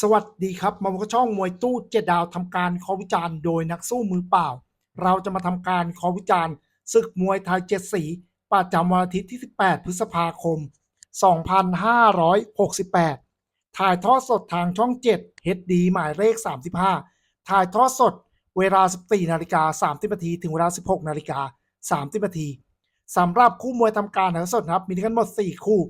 สวัสดีครับ มาพบกับช่องมวยตู้เจ็ดดาวทำการขอวิจารณ์โดยนักสู้มือเปล่า เราจะมาทำการขอวิจารณ์ศึกมวยไทยเจ็ดสีประจำวันอาทิตย์ที่ 18 พฤษภาคม 2568 ถ่ายทอดสดทางช่อง 7 HD หมายเลข 35 ถ่ายทอดสดเวลา 14นาฬิกา30นาทีถึงเวลา 16นาฬิกา30นาทีสำหรับคู่มวยทำการถ่ายสดครับ มีทั้งหมด 4 คู่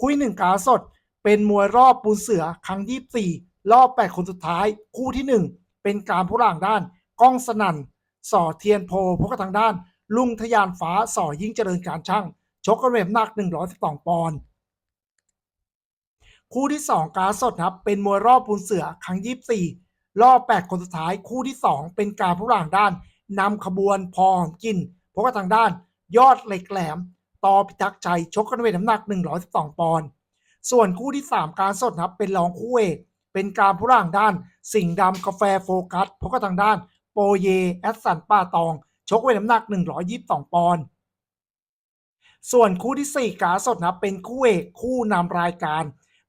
คู่หนึ่งการสด เป็นมวยรอบปูนเสือครั้ง24รอบ 8 คนสุดท้าย คู่ที่ 1 เป็นการผู้ล่างด้าน ก้องสนั่นส่อเทียนโพพบกับทางด้าน ลุงทยานฟ้าส่อยิ่งเจริญการช่างชกกันเวทหนัก 112 ปอนด์คู่ที่ 2 การสดครับ เป็นมวยรอบปูนเสือครั้ง 24 รอบ 8 คนสุดท้าย คู่ที่ 2 เป็นการผู้ล่างด้านนำขบวนพอหอมกินพบกับทางด้าน ยอดเหล็กแหลมต่อพิทักษ์ชัยชกกันเวทน้ำหนัก 112 ปอนด์ ส่วนคู่ที่ 3 การสดครับเป็นรองคู่เอกเป็นการผู้ร่างด้าน สิงห์ดำกาแฟโฟกัสพบกับทางด้าน โปเย แอดสันป้าตอง ชกเวทน้ำหนัก 122 ปอนด์ส่วนคู่ที่ 4 การสดนะเป็นคู่เอกคู่นำรายการ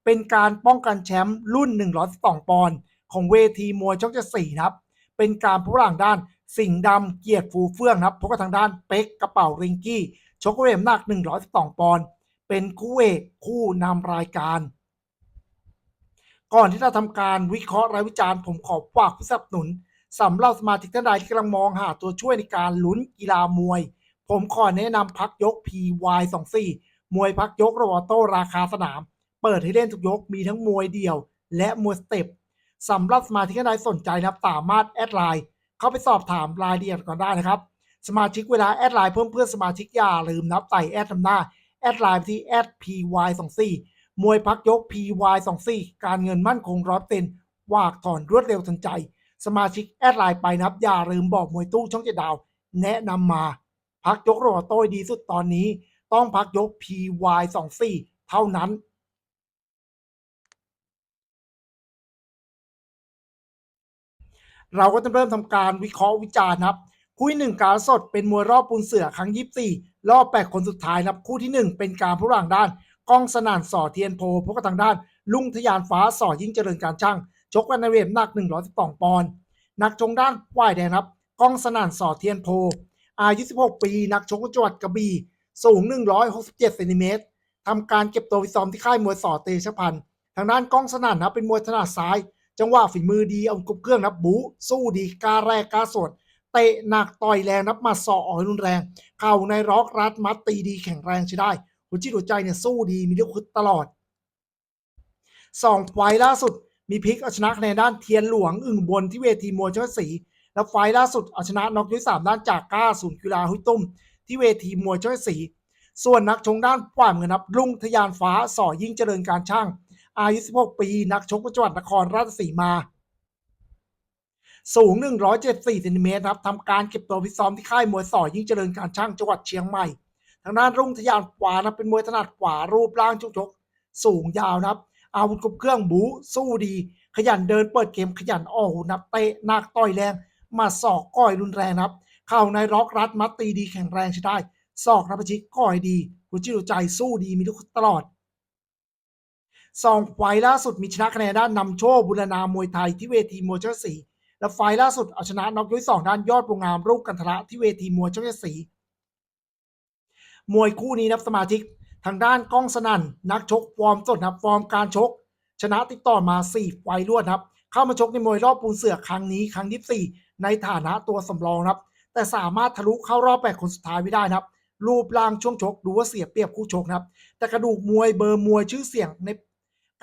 เป็นการป้องกันแชมป์รุ่น 112 ปอนด์ของเวทีมวยช่องเจ็ดสีนะครับ เป็นการผู้ร่างด้าน สิงห์ดำเกียรติฟูเฟื่องนะครับพบกับทางด้านเป๊กกระเป๋าริงกี้ ชกเวทน้ำหนัก 112 ปอนด์ เป็นคู่เอกคู่นำรายการ ก่อนที่จะทำการวิเคราะห์และวิจารณ์ผมขอฝากผู้สนับสนุนสำหรับสมาชิกท่านใดที่กำลังมองหาตัวช่วยในการลุ้นกีฬามวย ผมขอแนะนำพักยก PY24 มวยพักยกระวอโต้ราคาสนาม เปิดให้เล่นทุกยกมีทั้งมวยเดี่ยว และมวยสเต็ปสำหรับสมาชิกท่านใดสนใจนะครับสามารถแอดไลน์เข้าไปสอบถามรายละเอียดก่อนได้นะครับ สมาชิกเวลาแอดไลน์เพิ่มเพื่อนสมาชิกอย่าลืมนับใส่แอดทำหน้า แอดไลน์ที่แอด py24 มวยพักยก py24 การเงินมั่นคงร้อยเต็นวากถอนรวดเร็วทันใจ สมาชิกแอดไลน์ไปนับอย่าลืมบอกมวยตู้ช่องเจ็ดดาว แนะนำมา พักยกโรโต้ดีสุดตอนนี้ ต้องพักยก py24 เท่านั้นเราก็จะเริ่มทำการวิเคราะห์วิจารณ์ครับ คู่ที่หนึ่งการสดเป็นมวยรอบปูนเสือครั้ง24รอบ8คนสุดท้ายนะครับคู่ที่1เป็นการผู้หลังด้านกองสนานส่อเทียนโพพบกับทางด้าน ลุงทยานฟ้าส่อยิ่งเจริญการช่างชกกันในเวทหนัก 112 ปอนด์นักชงด้านฝ่ายแดงครับกองสนานส่อเทียนโพ อายุ 16 ปี นักชกจังหวัดกระบี่สูง 167เซนติเมตรทำการเก็บตัวฟิซ้อมที่ค่ายมวยส่อเตชะพันธ์ทางด้านกองสนั่นนะเป็นมวยถนัดซ้าย จังหวะฝีมือดีเอากบเครื่องนับบูสู้ดีกาแรกกาสวน เตะหนักต่อยแรงนับมาสอออกรุนแรง เข่าในร็อกรัดมัดตีดีแข็งแรงใช้ได้ หัวจิตหัวใจเนี่ยสู้ดีมีเรื่องคึดตลอดสองไฟล์ล่าสุดมีพิกเอาชนะคะแนนด้านเทียนหลวงอึ่งบนที่เวทีมวยเจ้าศรีแล้วไฟล์ล่าสุดเอาชนะน็อกด้วยสามด้านจากก้าศูนย์กีฬาหุยตุ้ม ที่เวทีมวยเจ้าศรีส่วนนักชงด้านฝ่ายเงินครับลุงทยานฟ้าส่อยิ่งเจริญการช่าง อายุ 16 ปี นักชกจังหวัดนครราชสีมา สูง 174เซนติเมตรครับทำการเก็บตัวฟิซ้อมที่ค่ายมวยสอยิ่งเจริญการช่างจังหวัดเชียงใหม่ ทางด้านรุ่งทยานขวานะเป็นมวยถนัดขวารูปร่างชุกชกสูงยาวนะครับ อาวุธครบเครื่องบูสู้ดี ขยันเดินเปิดเกมขยันออกอาวุธนับเตะนักต่อยแรงมาศอกก้อยรุนแรงนะครับ เข่าในร็อกรัดมัดตีดีแข็งแรงใช้ได้ศอกรับประชิดก้อยดีหัวจิตหัวใจสู้ดีมีทุกตลอดสองไฟล์ล่าสุดมีชนะคะแนนด้านนำโชคบุรณามวยไทยที่เวทีมวยเจ้าศรี และไฟล์ล่าสุดเอาชนะน็อกด้วยสองด้านยอดวงงามรูปกันทระที่เวทีมวยเจ้าศรีมวยคู่นี้นับสมาชิกทางด้านก้องสนั่นนักชกฟอร์มสดนะครับฟอร์มการชก ชนะติดต่อมา 4 ไฟล์รวดครับ เข้ามาชกในมวยรอบปูนเสือครั้งนี้ครั้งที่4ในฐานะตัวสำรองครับ แต่สามารถทะลุเข้ารอบแปดคนสุดท้ายไม่ได้นะครับ รูปร่างช่วงชกดูว่าเสียเปรียบคู่ชกนะครับ แต่กระดูกมวยเบอร์มวยชื่อเสียงใน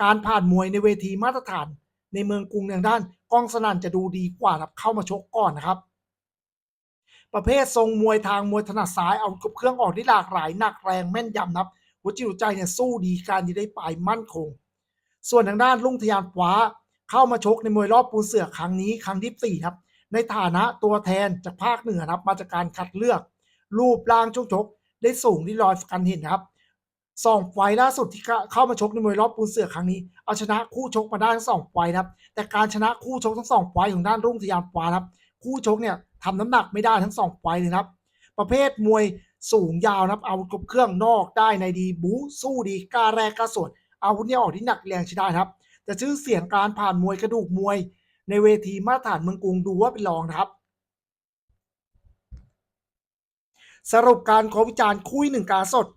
การผ่านมวยในเวทีมาตรฐาน ในเมืองกรุงทางด้านกองสนั่นจะดูดีกว่าครับเข้ามาชกก่อนนะครับ ประเภททรงมวยทางมวยถนัดซ้ายเอากบเครื่องออกได้หลากหลายหนักแรงแม่นยำนะครับหัวจิตหัวใจเนี่ยสู้ดีการจะได้ปลายมั่นคง ส่วนทางด้านลุงทยานขวาเข้ามาชกในมวยรอบปูนเสือครั้งนี้ครั้งที่สี่ครับ ในฐานะตัวแทนจากภาคเหนือครับมาจากการคัดเลือก รูปร่างช่วงชกได้สูงที่รอยกันเห็นครับ สองไฟล์ล่าสุดที่เข้ามาชกในมวยรอบปูนเสือครั้งนี้เอาชนะคู่ชกมาได้ทั้งสองไฟล์ครับ แต่การชนะคู่ชกทั้งสองไฟล์ของด้านรุ่งทยานขวาครับ คู่ชกเนี่ยทำน้ำหนักไม่ได้ทั้งสองไฟล์เลยครับ ประเภทมวยสูงยาวนะครับอาวุธครบเครื่องนอกได้ในดีบูสู้ดีกล้าแรกกล้าสวนอาวุธเนี่ยออกที่หนักแรงใช้ได้ครับจะชื่อเสียงการผ่านมวยกระดูกมวย ในเวทีมาตรฐานเมืองกรุงดูว่าเป็นรองครับสรุปการขอวิจารณ์คู่หนึ่งการสด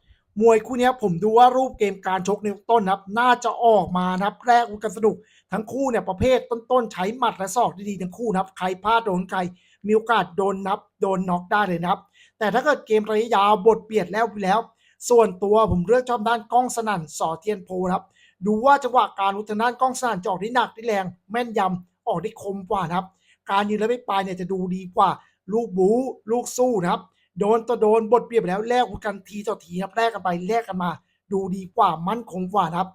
มวยคู่นี้ผมดูว่ารูปเกมการชกในต้นครับ น่าจะออกมานะครับแรกกันสนุก ทั้งคู่เนี่ยประเภทต้นๆใช้หมัดและศอกดีๆทั้งคู่นะครับ ใครพลาดโดนใครมีโอกาสโดนนับ โดนน็อกได้เลยนะครับ แต่ถ้าเกิดเกมระยะยาวบทเบียดแล้วแล้ว ส่วนตัวผมเลือกชอบด้านกล้องสนั่นสอเทียนโพนครับ ดูว่าจังหวะการอุทางด้านกล้องสนั่นจะออกได้หนักได้แรง แม่นยำออกได้คมกว่านะครับ การยืนและไม่ปลายเนี่ยจะดูดีกว่า ลูกบูลูกสู้นะครับ โดนต่อโดนบทเปรียบไปแล้วแลกกันทีต่อทีครับแลกกันไปแลกกันมา ดูดีกว่ามั่นคงกว่านะครับ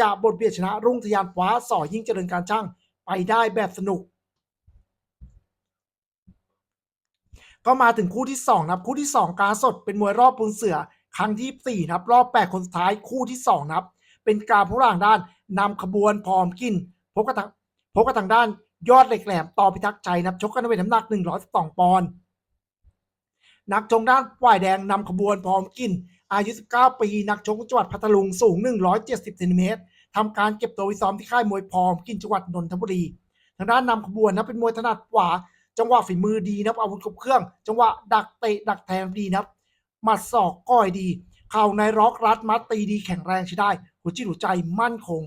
จะบทเบียดชนะรุ่งทยานฟ้าสอยิ่งเจริญการช่างไปได้แบบสนุก ก็มาถึงคู่ที่2นะครับคู่ที่ 2 การสดเป็นมวยรอบปูนเสือครั้งที่4นะครับรอบ 8 คนสุดท้ายคู่ที่2นะครับเป็นการผู้ร่างด้านนำขบวนพร้อมกินพบกับทางพบกับทางด้านยอดเหล็กแหลมต่อพิทักษ์ใจนะครับชกกันในเวทน้ำหนัก 112 ปอนด์ นักชงด้านฝ่ายแดงนำขบวนพร้อมกิน อายุ 19 ปี นักชกจังหวัดพัทลุงสูง 170เซนติเมตรทำการเก็บตัววิซ้อมที่ค่ายมวยพร้อมกินจังหวัดนนทบุรี ทางด้านนำขบวนนะเป็นมวยถนัดขวา จังหวะฝีมือดีนับอาวุธครบเครื่อง จังหวะดักเตะดักแทงดีนับหมัดศอกก้อยดี เข่าในร็อกรัดมัดตีดีแข็งแรงใช้ได้ หัวจิตหัวใจมั่นคง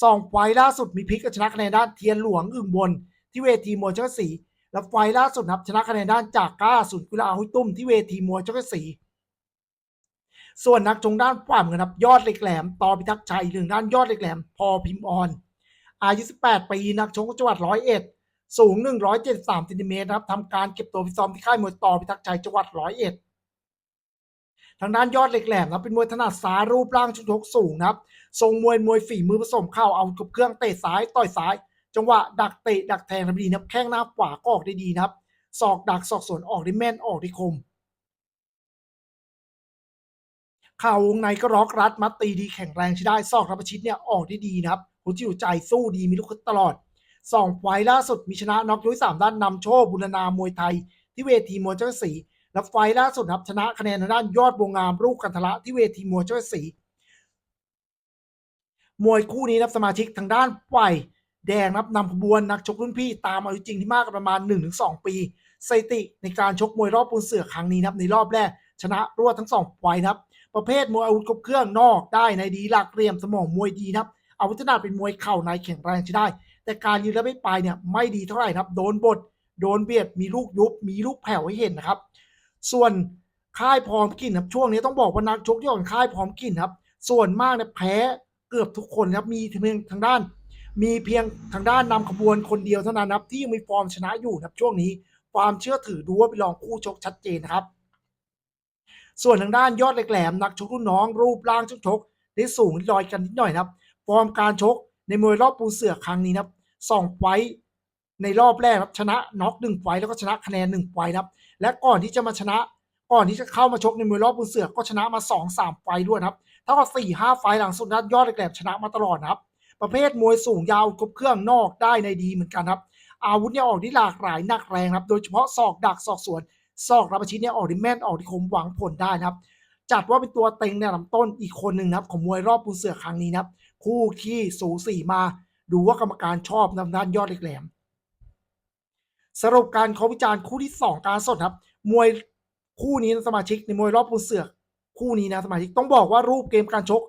สองไฟล์ล่าสุดมีพลิกกัชนะคะแนนด้านเทียนหลวงอึ่งบน ที่เวทีมวยเจ้าศรี และไฟล์ล่าสุดนะครับชนะคะแนนด้านจากก้าสุนกุลาหุยตุ้มที่เวทีมวยเจ้าศรีส่วนนักจงด้านฝ่ามือนะครับยอดเหล็กแหลมต่อพิทักษ์ชัยหนึ่งด้านยอดเหล็กแหลม พอพิมพ์ออน อายุ 18 ปีนักชกจังหวัดร้อยเอ็ดสูง 173เซนติเมตรนะครับทำการเก็บตัวฟิซ้อมที่ค่ายมวยต่อพิทักษ์ชัยจังหวัดร้อยเอ็ดทางด้านยอดเหล็กแหลมนะเป็นมวยถนัดซ้ายรูปร่างชุดชกสูงนะครับทรงมวยมวยฝีมือผสมเข้าเอากับเครื่องเตะซ้ายต่อยซ้าย จังหวะดักเตะดักแทงทำดีนะครับ แข้งหน้าขวาก็ออกได้ดีนะครับศอกดักศอกสวนออกได้แม่นออกได้คมข่าวงในก็ล็อกรัดมัดตีดีแข็งแรงใช้ได้ซอกรับประชิดเนี่ยออกได้ดีนะครับหัวจิตหัวใจสู้ดีมีลูกคึดตลอดสองไฟล่าสุดมีชนะน็อกยกสามด้านนำโชคบุรณามวยไทย ที่เวทีมวยเจ้าศรีและไฟล่าสุดครับชนะคะแนนทางด้านยอดวงงามลูกกันทละที่เวทีมวยเจ้าศรีมวยคู่นี้นะครับสมาชิกทางด้านฝ่าย แดงนะครับนำขบวนนักชกรุ่นพี่ตามอายุจริงที่มากกว่าประมาณ 1-2 ปีสถิติในการชกมวยรอบปูนเสือครั้งนี้นะครับในรอบแรก ชนะรวดทั้งสองไฟนะครับ ประเภทมวยอาวุธครบเครื่องนอกได้ในดีหลักเหลี่ยมสมองมวยดีนะครับอาวุธนัดเป็นมวยเข่าในแข็งแรงใช้ได้ แต่การยืนและไม่ไปเนี่ยไม่ดีเท่าไหร่นะครับโดนบดโดนเบียดมีลูกยุบมีลูกแผ่วให้เห็นนะครับ ส่วนค่ายพร้อมกินครับช่วงนี้ต้องบอกว่านักชกที่ออกค่ายพร้อมกินครับ ส่วนมากเนี่ยแพ้เกือบทุกคนครับมีเพียงทางด้าน มีเพียงทางด้านนำขบวนคนเดียวเท่านั้นนะครับที่ยังมีฟอร์มชนะอยู่นะครับช่วงนี้ความเชื่อถือดูว่าเป็นรองคู่ชกชัดเจนครับ ส่วนทางด้านยอดเหล็กแหลมนักชกรุ่นน้องรูปร่างชกชกได้สูงลอยกันนิดหน่อยนะครับฟอร์มการชกในมวยรอบปูเสือครั้งนี้นะครับสองไฟในรอบแรกครับชนะน็อกหนึ่งไฟแล้วก็ชนะคะแนนหนึ่งไฟครับ และก่อนที่จะมาชนะ ก่อนที่จะเข้ามาชกในมวยรอบปูเสือก็ชนะมาสองสามไฟด้วยครับเท่ากับสี่ห้าไฟหลังสุดนั้นยอดเหล็กแหลมชนะมาตลอดครับ ประเภทมวยสูงยาวครบเครื่องนอกได้ในดีเหมือนกันครับ อาวุธเนี่ยออกที่หลากหลายหนักแรงครับ โดยเฉพาะศอกดักศอกสวนศอกรับประชิดเนี่ยออกที่แม่นออกที่คมหวังผลได้นะครับ จัดว่าเป็นตัวเต็งในลำต้นอีกคนหนึ่งนะครับของมวยรอบปูเสือครั้งนี้นะครับ คู่ขี้สูสีมาดูว่ากรรมการชอบนำด้านยอดเหล็กแหลมสรุปการเขาวิจารณ์คู่ที่ 2 การสดครับ มวยคู่นี้นะสมาชิกในมวยรอบปูเสือคู่นี้นะสมาชิกต้องบอกว่ารูปเกมการชก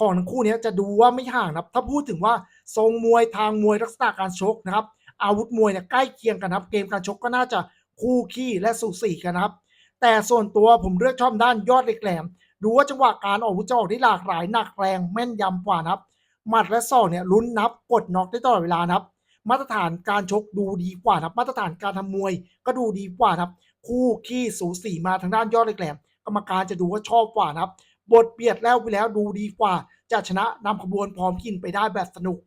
ของทั้งคู่นี้จะดูว่าไม่ห่างนะครับ ถ้าพูดถึงว่าทรงมวยทางมวยลักษณะการชกนะครับ อาวุธมวยเนี่ยใกล้เคียงกันครับ เกมการชกก็น่าจะคู่ขี้และสูสีกันนะครับ แต่ส่วนตัวผมเลือกชอบด้านยอดเหล็กแหลม ดูว่าจังหวะการออกวุธจะออกได้หลากหลายหนักแรงแม่นยำกว่านะครับ หมัดและศอกเนี่ยลุ้นนับกดน็อกได้ตลอดเวลานะครับ มาตรฐานการชกดูดีกว่านะครับ มาตรฐานการทำมวยก็ดูดีกว่านะครับ คู่ขี้สูสีมาทางด้านยอดเหล็กแหลม กรรมการจะดูว่าชอบกว่านะครับ บทเบียดแล้วไปแล้วดูดีกว่า จะชนะนำขบวนพร้อมกินไปได้แบบสนุก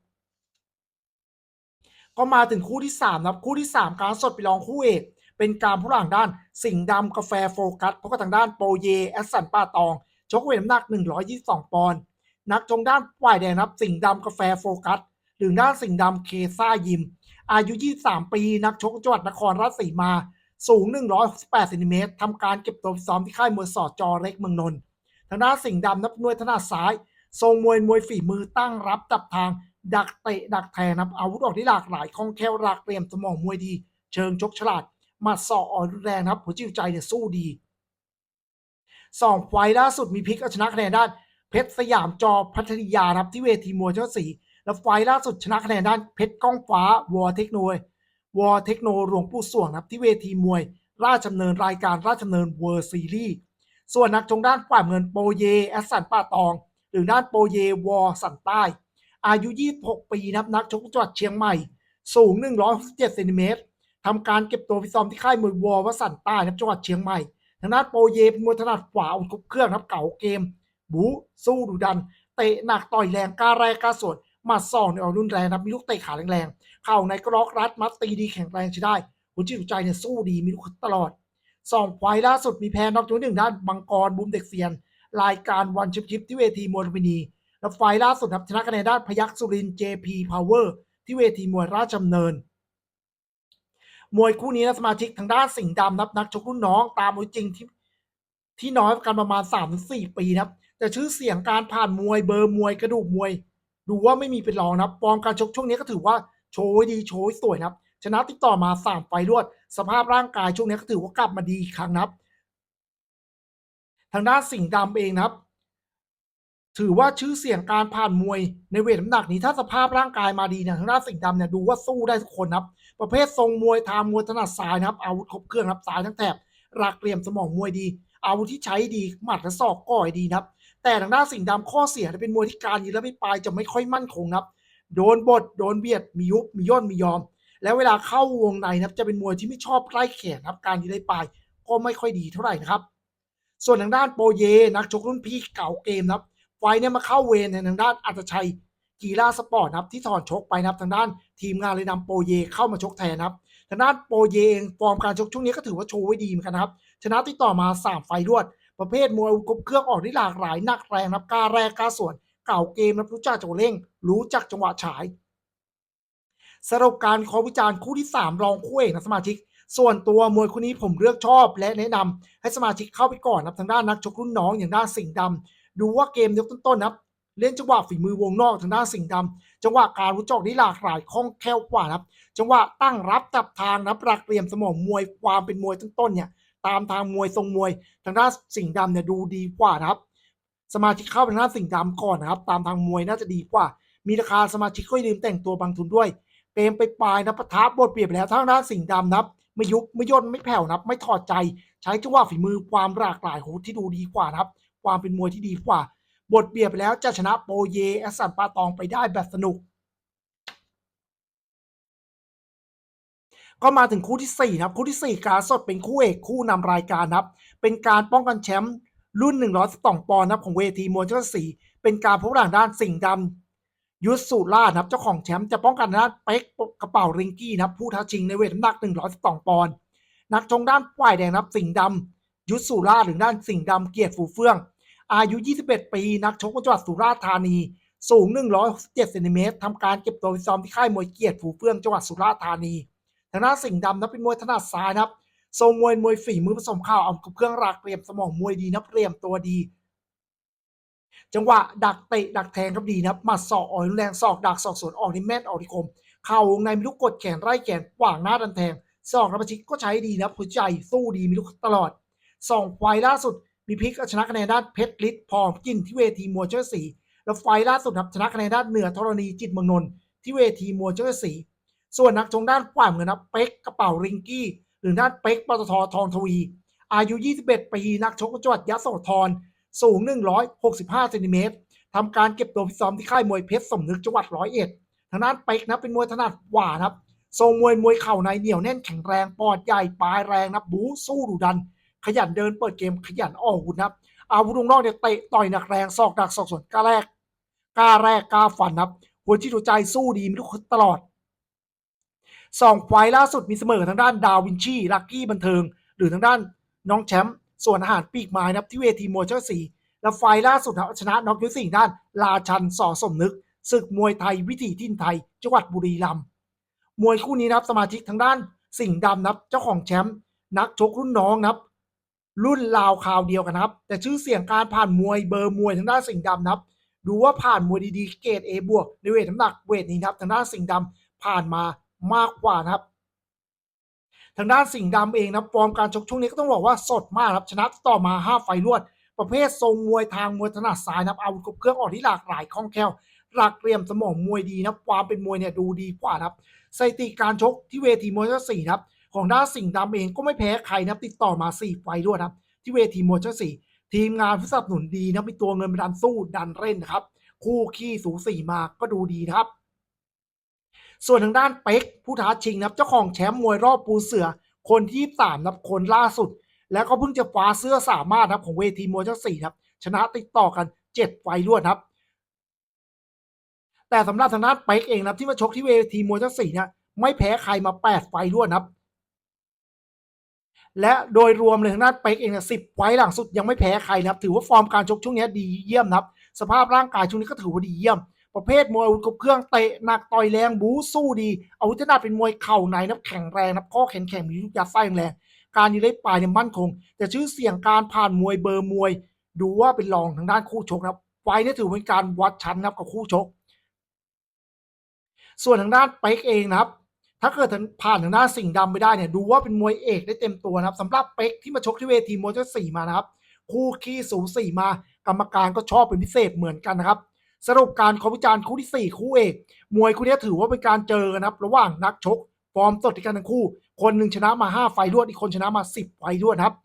ก็มาถึงคู่ที่3นะครับคู่ที่ 3 การสดไปลองคู่เอกเป็นการผู้หลังด้านสิงห์ดำกาแฟโฟกัสเพราะก็ทางด้านโปเยแอสสันป้าตอง ชกเวทน้ำหนัก 122 ปอนด์นักชงด้านฝ่ายแดงนะครับสิงห์ดำกาแฟโฟกัสหรือด้านสิงห์ดำเคซ่ายิม อายุ 23 ปี นักชกจังหวัดนครราชสีมาสูง 168เซนติเมตรทำการเก็บตัวซ้อมที่ค่ายมวยสอดจอเล็กเมืองนนท์ทางด้านสิงห์ดำนับนวยถนัดซ้าย ทรงมวยมวยฝีมือตั้งรับจับทาง ดักเตะดักแทงนะครับอาวุธออกที่หลากหลายคล่องแคล่วหลากเรียมสมองมวยดี เชิงชกฉลาดมาสอกอ่อนแรงนะครับหัวจิตหัวใจเนี่ยสู้ดีสองไฟล์ล่าสุดมีพลิกเอาชนะคะแนนด้านเพชรสยามจอพัทยานะครับที่เวทีมวยเจ้าสีแล้วไฟล์ล่าสุดชนะคะแนนด้านเพชรก้องฟ้าวอเทคโนวอเทคโนหลวงปู่สวงนะครับที่เวทีมวย ราชดำเนินรายการราชดำเนินเวอร์ซีรีส์ ส่วนนักชงด้านฝ่ายเงินโปเยแอสสันป่าตอง หรือด้านโปเยวอสันใต้ อายุ 26 ปีนะครับนักชกจังหวัดเชียงใหม่ สูง 167เซนติเมตรทำการเก็บตัวฟิซ้อมที่ค่ายมวยวอวสันใต้นะครับจังหวัดเชียงใหม่ทางด้านโปเยเป็นมวยถนัดขวาอาวุธคบเครื่องนะครับเก่าเกม บูสู้ดุดัน เตะหนักต่อยแรงกล้าแรงกล้าสวนมาสองเนี่ออกรุนแรงนะครับมีลูกเตะขาแรงๆเข่าในกรอกรัดมัดตีดีแข็งแรงใช้ได้หัวจิตหัวใจเนี่ยสู้ดีมีลูกตลอด สองไฟล์ล่าสุดมีแพ้นอกจากหนึ่งด้านบังกรบุมเด็กเซียน รายการวันชิปชิปที่เวทีมวยลุมพินี แล้วไฟล์ล่าสุดครับชนะคะแนนด้านพยัคฆ์สุรินทร์ JP Power ที่เวทีมวยราชดำเนิน มวยคู่นี้นะสมาชิกทางด้านสิงห์ดำนับนักชกรุ่นน้องตามมวยจริงที่ที่น้อยกันประมาณ 3-4 ปีนะครับ แต่ชื่อเสียงการผ่านมวยเบอร์มวยกระดูกมวย ดูว่าไม่มีเป็นรองนะครับฟอร์มการชกช่วงนี้ก็ถือว่าโชว์ดีโชว์สวยนะครับ ชนะติดต่อมา 3 ไฟล์รวด สภาพร่างกายช่วงนี้ก็ถือว่ากลับมาดีอีกครั้งนะครับ ทางด้านสิงห์ดำเองนะครับ ถือว่าชื่อเสียงการผ่านมวยในเวทน้ำหนักนี้ถ้าสภาพร่างกายมาดีเนี่ยทางด้านสิงห์ดำเนี่ยดูว่าสู้ได้ทุกคนนะครับ ประเภททรงมวยทางมวยถนัดซ้ายนะครับอาวุธครบเครื่องครับซ้ายทั้งแถบรักเหลี่ยมสมองมวยดีอาวุธที่ใช้ดีหมัดและศอกก่อยดีนะครับ แต่ทางด้านสิงห์ดำข้อเสียเป็นมวยที่การยืนและไม่ปลายจะไม่ค่อยมั่นคงนะครับ โดนบดโดนเบียดมียุบมีย่นมียอม แล้วเวลาเข้าวงในนะครับจะเป็นมวยที่ไม่ชอบใกล้แขนครับการยืนและปลายก็ไม่ค่อยดีเท่าไหร่นะครับ ส่วนทางด้านโปเยนักชกรุ่นพี่เก่าเกมนะครับไฟเนี่ยมาเข้าเวรในทางด้านอัตชัยกีฬาสปอร์ตนะครับที่ถอนชกไปนะครับทางด้านทีมงานเลยนำโปเยเข้ามาชกแทนนะครับทางด้านโปเยเองฟอร์มการชกช่วงนี้ก็ถือว่าโชว์ไว้ดีเหมือนกันนะครับชนะติดต่อมา 3 ไฟล์รวด ประเภทมวยครบเครื่องออกได้หลากหลายหนักแรงนะครับกล้าแรกกล้าส่วนเก่าเกมนะครับรู้จักจังหวะเร่ง รู้จักจังหวะฉาย สรุปการขอวิจารณ์คู่ที่ 3 รองคู่เอกนะสมาชิก ส่วนตัวมวยคู่นี้ผมเลือกชอบ และแนะนำให้สมาชิกเข้าไปก่อนนะครับทางด้านนักชกรุ่นน้องอย่างด้านสิงห์ดำดูว่าเกมยกต้นๆนะครับเล่นจังหวะฝีมือวงนอกทางด้านสิงห์ดำจังหวะการรู้จอกได้หลากหลายคล่องแคล่วกว่านะครับ จังหวะตั้งรับจับทางนะครับรักเรียมสมองมวยความเป็นมวยต้นๆเนี่ยตามทางมวยทรงมวยทางด้านสิงห์ดำเนี่ยดูดีกว่านะครับ สมาชิกเข้าไปทางด้านสิงห์ดำก่อนนะครับ ตามทางมวยน่าจะดีกว่า มีราคาสมาชิกก็อย่าลืมแต่งตัวบางทุนด้วย เกมไปปลายนะปะทะบทเปรียบแล้วทางด้านสิงห์ดำนะครับไม่ยุบไม่ย่นไม่แผ่วนะครับ ไม่ถอดใจ ใช้จังหวะฝีมือความหลากหลายของที่ดูดีกว่านะครับ ความเป็นมวยที่ดีกว่า บทเปรียบแล้วจะชนะโปเยแอสันปาตองไปได้แบบสนุก ก็มาถึงคู่ที่ 4 นะครับ คู่ที่ 4 การสดเป็นคู่เอกคู่นำรายการนะครับ เป็นการป้องกันแชมป์รุ่น 112 ปอนด์นะครับของเวทีมวยเจ้าสีเป็นการพบหลังด้านสิงห์ดำ ยุทธสุรานะครับ เจ้าของแชมป์จะป้องกันด้านเป๊กกระเป๋าริงกี้นะครับ ผู้ท้าชิงในเวทน้ำหนัก 112 ปอนด์นักชงด้านฝ่ายแดงนะครับ สิงห์ดำยุทธสุราหรือด้านสิงห์ดำเกียรติฝูเฟื่อง อายุ 21 ปี นักชกจังหวัดสุราษฎร์ธานี สูง 167เซนติเมตรทำการเก็บตัวฟิตซ้อมที่ค่ายมวยเกียรติฝูเฟื่องจังหวัดสุราษฎร์ธานีทางด้านสิงห์ดำนะเป็นมวยถนัดซ้ายนะครับทรงมวยมวยฝีมือผสมข้าวเอาเครื่องรากเตรียมสมองมวยดีนะเตรียมตัวดี จังหวะดักเตะดักแทงครับดีนะครับหมัดศอกออยแรงศอกดักศอกสวนออกนี่แม่นออกที่คมเข่าวงในมีลูกกดแขนไร่แขนขวางหน้าดันแทงศอกรับประชิกก็ใช้ดีนะหัวใจสู้ดีมีลูกตลอดสองไฟล์ล่าสุดมีพลิกชนะคะแนนด้านเพชรฤทธิ์พรกินที่เวทีมวยเจ้าสีแล้วไฟล์ล่าสุดครับชนะคะแนนด้านเหนือธรณีจิตเมืองนนท์ที่เวทีมวยเจ้าสีส่วนนักชงด้านฝ่ายเงินนะเป๊กกระเป๋าริงกี้ หรือด้านเป๊กปตททองทวี อายุ 21 ปีนักชกจังหวัดยะโสธร สูง 165 เซนติเมตรทำการเก็บตัวฟิซ้อมที่ค่ายมวยเพชรสมนึกจังหวัดร้อยเอ็ดทางด้านเป๊กนะเป็นมวยถนัดขวานครับทรงมวยมวยเข่าในเหนียวแน่นแข็งแรงปอดใหญ่ปลายแรงนะบู๊สู้ดุดัน ขยันเดินเปิดเกมขยันออกอาวุธนะครับอาวุธวงนอกเนี่ยเตะต่อยหนักแรงศอกดักศอกสวนกล้าแรกกล้าแรกกล้าฟันครับหัวจิตหัวใจสู้ดีมีทุกคนตลอดสองไฟล่าสุดมีเสมอทางด้านดาวินชีลักกี้บันเทิง หรือทางด้านน้องแชมป์ ส่วนอาหารปีกไม้นะครับที่เวทีมวยเจ้าสีและไฟล์ล่าสุดชนะน็อกยกสี่ด้าน ลาชันสอสมนึกศึกมวยไทยวิถีทินไทย จังหวัดบุรีรัมย์มวยคู่นี้นะครับสมาชิกทางด้านสิงห์ดำนะครับเจ้าของแชมป์นักชกรุ่นน้องนะครับ รุ่นราวคราวเดียวกันนะครับ แต่ชื่อเสียงการผ่านมวยเบอร์มวยทางด้านสิงห์ดำนะครับ ดูว่าผ่านมวยดีๆเกรด A บวกในเวทน้ำหนักเวทนี้นะครับทางด้านสิงห์ดำผ่านมามากกว่านะครับ ทางด้านสิงห์ดำเองนะฟอร์มการชกช่วงนี้ก็ต้องบอกว่าสดมากครับชนะต่อมา 5 ไฟล์รวด ประเภททรงมวยทางมวยถนัดซ้ายนะครับอาวุธครบเครื่องออกที่หลากหลายคล่องแคล่วหลักเหลี่ยมสมองมวยดีนะความเป็นมวยเนี่ยดูดีกว่านะครับสถิติการชกที่เวทีมวยชั้นสี่นะครับของด้านสิงห์ดำเองก็ไม่แพ้ใครนะครับติดต่อมา 4 ไฟล์รวดนะครับที่เวทีมวยชั้นสี่ทีมงานผู้สนับสนุนดีนะมีตัวเงินเป็นดันสู้ดันเล่นนะครับคู่ขี้สูสีมาก็ดูดีนะครับ ส่วนทางด้านเป็กผู้ท้าชิงนะครับเจ้าของแชมป์มวยรอบปูเสือ คนที่สามนะครับคนล่าสุด แล้วก็เพิ่งจะคว้าเสื้อสามารถนะครับของเวทีมวยชั้นสี่ครับ ชนะติดต่อกันเจ็ดไฟรวดครับ แต่สำหรับทางด้านเป็กเองนะที่มาชกที่เวทีมวยชั้นสี่เนี่ยไม่แพ้ใครมาแปดไฟรวดนะครับ และโดยรวมเลยทางด้านเป็กเองเนี่ยสิบไฟหลังสุดยังไม่แพ้ใครนะครับ ถือว่าฟอร์มการชกช่วงนี้ดีเยี่ยมนะครับ สภาพร่างกายช่วงนี้ก็ถือว่าดีเยี่ยม ประเภทมวยอาวุธครบเครื่องเตะหนักต่อยแรงบู๊สู้ดีอาวุธถนัดเป็นมวยเข่าในนับแข็งแรงนับข้อแข็งแข็งมีลูกยัดไส้แรงการยืนได้ปลายเนี่ยมั่นคง แต่ชื่อเสียงการผ่านมวยเบอร์มวย ดูว่าเป็นรองทางด้านคู่ชกนะครับไฟล์นี้ถือเป็นการวัดชั้นนะครับกับคู่ชก ส่วนทางด้านเป็กเองนะครับ ถ้าเกิดผ่านทางด้านสิ่งห์ดำไปได้เนี่ยดูว่าเป็นมวยเอกได้เต็มตัวนะครับสำหรับเป็กที่มาชกที่เวทีมวยเจ้าสี่มานะครับ คู่ขี้สูสีมา กรรมการก็ชอบเป็นพิเศษเหมือนกันนะครับ สรุปการขอวิจารณ์คู่ที่ 4 คู่เอกมวยคู่นี้ถือว่าเป็นการเจอกันะครับ ระหว่างนักชกฟอร์มสดที่กันทั้งคู่ คนหนึ่งชนะมา 5 ไฟรวดอีกคนชนะมา 10 ไฟรวดครับ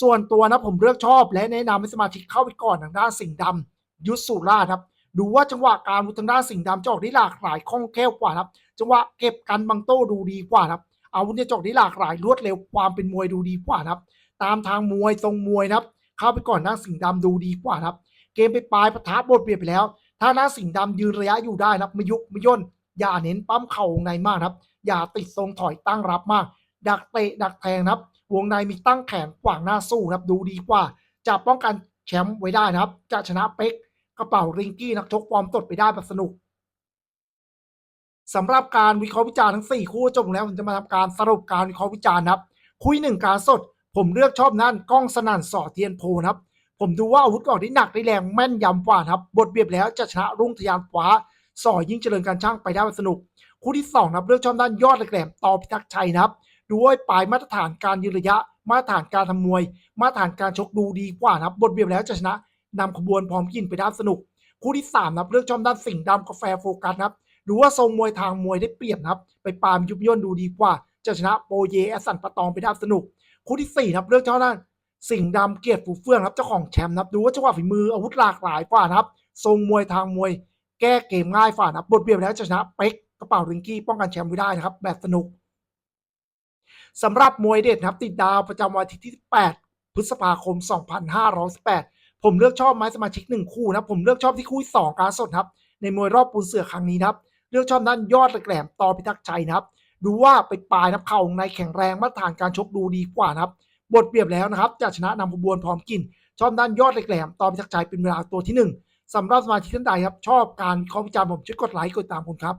ส่วนตัวนะผมเลือกชอบ และแนะนำให้สมาชิกเข้าไปก่อนทางด้านสิงห์ดำยุทธสุราครับ ดูว่าจังหวะการวุธทางด้านสิงห์ดำจะออกได้หลากหลายคล่องแคล่วกว่าครับ จังหวะเก็บกันบังโต้ดูดีกว่าครับอาวุธเนี่ยจอกได้หลากหลายรวดเร็วความเป็นมวยดูดีกว่านะครับ ตามทางมวยทรงมวยนะครับ เข้าไปก่อนหน้าสิงห์ดำดูดีกว่านะครับ เกมไปปลายปะทะบทเปลี่ยนไปแล้ว ถ้าหน้าสิงห์ดำยืนระยะอยู่ได้นะครับไม่ยุบไม่ย่นอย่าเน้นปั้มเข่าวงในมากนะครับ อย่าติดทรงถอยตั้งรับมาก ดักเตะดักแทงนะครับ วงในมีตั้งแขนขวางหน้าสู้นะครับดูดีกว่า จะป้องกันแชมป์ไว้ได้นะครับ จะชนะเป๊กกระเป๋าริงกี้นักชกฟอร์มตดไปได้แบบสนุกสำหรับการวิเคราะห์วิจารณ์ทั้ง 4 คู่จบแล้วผมจะมาทำการสรุปการวิเคราะห์วิจารณ์นะครับ คุยหนึ่งการสด ผมเลือกชอบนั่นกล้องสนั่นสอเทียนโพนะครับ ผมดูว่าอาวุธออกได้หนักได้แรงแม่นยำกว่านะครับ บทเบียบแล้วจะชนะรุ่งทยานฟ้าสอยยิ่งเจริญการช่างไปได้สนุก คู่ที่2นะครับเลือกชอบด้านยอดแหลมต่อพิทักษ์ชัยนะครับดูว่าปลายมาตรฐานการยืนระยะ มาตรฐานการทำมวย มาตรฐานการชกดูดีกว่านะครับบทเบียบแล้วจะชนะนำขบวนพร้อมกินไปได้สนุก คู่ที่3นะครับเลือกชอบด้านสิงห์ดำกาแฟโฟกัสนะครับดูว่าทรงมวยทางมวยได้เปรียบนะครับ ไปปามยุบย่นดูดีกว่าจะชนะโปเยแอสันปะตองไปได้สนุก คู่ที่4นะครับเลือกเจ้าด้าน สิงห์ดำเกียรติฟูเฟื่องครับเจ้าของแชมป์นะครับดูว่าจังหวะฝีมืออาวุธหลากหลายกว่านะครับ ทรงมวยทางมวยแก้เกมง่ายฝ่านะครับบทเบียบแล้วจะชนะเป๊กกระเป๋าริงกี้ป้องกันแชมป์ไว้ได้นะครับ แบบสนุกสำหรับมวยเด็ดนะครับ ติดดาวประจำวันทิตย์ที่ 8 พฤษภาคม 2518 ผมเลือกชอบไม้สมาชิกหนึ่งคู่นะผมเลือกชอบที่คู่ที่สองการสดครับ ในมวยรอบปูนเสือครั้งนี้นะครับ เลือกชอบด้านยอดแหลมต่อพิทักษ์ชัยนะครับ ดูว่าไปปลายนับเข่าในแข็งแรงมาตรฐานการชกดูดีกว่านะครับ บทเปรียบแล้วนะครับจะชนะนำขบวนพร้อมกิน ชอบด้านยอดแหลมต่อพิทักษ์ชัยเป็นเวลาตัวที่หนึ่งสำหรับสมาชิกท่านใดครับ ชอบการคอมจารผมช่วยกดไลค์กดตามผมครับ